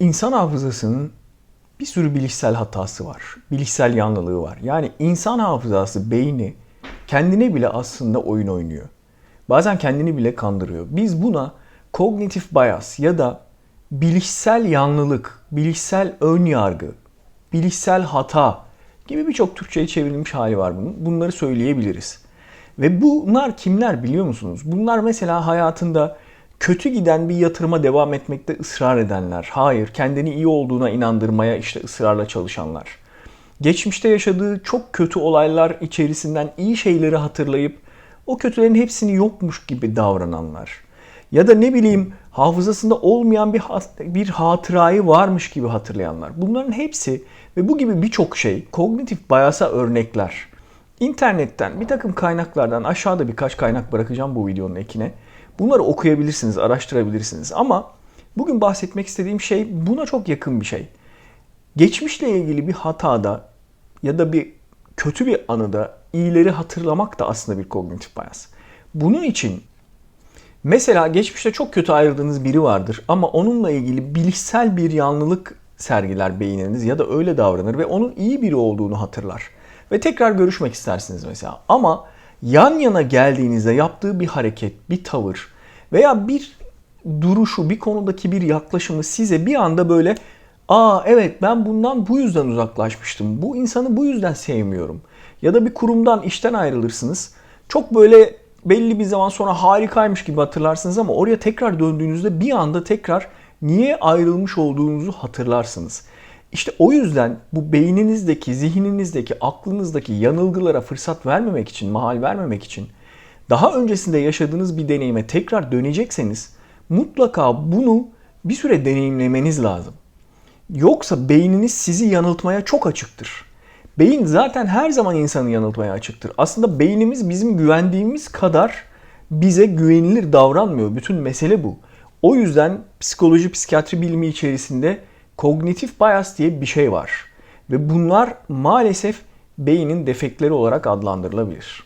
İnsan hafızasının bir sürü bilişsel hatası var. Bilişsel yanlılığı var. Yani insan hafızası, beyni kendine bile aslında oyun oynuyor. Bazen kendini bile kandırıyor. Biz buna kognitif bias ya da bilişsel yanlılık, bilişsel ön yargı, bilişsel hata gibi birçok Türkçe'ye çevrilmiş hali var bunun. Bunları söyleyebiliriz. Ve bunlar kimler biliyor musunuz? Bunlar mesela hayatında kötü giden bir yatırıma devam etmekte ısrar edenler. Hayır, kendini iyi olduğuna inandırmaya işte ısrarla çalışanlar. Geçmişte yaşadığı çok kötü olaylar içerisinden iyi şeyleri hatırlayıp o kötülerin hepsini yokmuş gibi davrananlar. Ya da ne bileyim hafızasında olmayan bir bir hatırayı varmış gibi hatırlayanlar. Bunların hepsi ve bu gibi birçok şey kognitif bias'a örnekler. İnternetten bir takım kaynaklardan aşağıda birkaç kaynak bırakacağım bu videonun ekine. Bunları okuyabilirsiniz, araştırabilirsiniz ama bugün bahsetmek istediğim şey buna çok yakın bir şey. Geçmişle ilgili bir hatada ya da bir kötü bir anıda iyileri hatırlamak da aslında bir kognitif bias. Bunun için mesela geçmişte çok kötü ayrıldığınız biri vardır ama onunla ilgili bilişsel bir yanlılık sergiler beyniniz ya da öyle davranır ve onun iyi biri olduğunu hatırlar. Ve tekrar görüşmek istersiniz mesela. Ama yan yana geldiğinizde yaptığı bir hareket, bir tavır veya bir duruşu, bir konudaki bir yaklaşımı size bir anda böyle Aa evet ben bundan bu yüzden uzaklaşmıştım. Bu insanı bu yüzden sevmiyorum. Ya da bir kurumdan işten ayrılırsınız. Çok böyle belli bir zaman sonra harikaymış gibi hatırlarsınız ama oraya tekrar döndüğünüzde bir anda tekrar niye ayrılmış olduğunuzu hatırlarsınız. İşte o yüzden bu beyninizdeki, zihninizdeki, aklınızdaki yanılgılara fırsat vermemek için, mahal vermemek için daha öncesinde yaşadığınız bir deneyime tekrar dönecekseniz mutlaka bunu bir süre deneyimlemeniz lazım. Yoksa beyniniz sizi yanıltmaya çok açıktır. Beyin zaten her zaman insanı yanıltmaya açıktır. Aslında beynimiz bizim güvendiğimiz kadar bize güvenilir davranmıyor. Bütün mesele bu. O yüzden psikoloji, psikiyatri bilimi içerisinde kognitif bias diye bir şey var. Ve bunlar maalesef beynin defektleri olarak adlandırılabilir.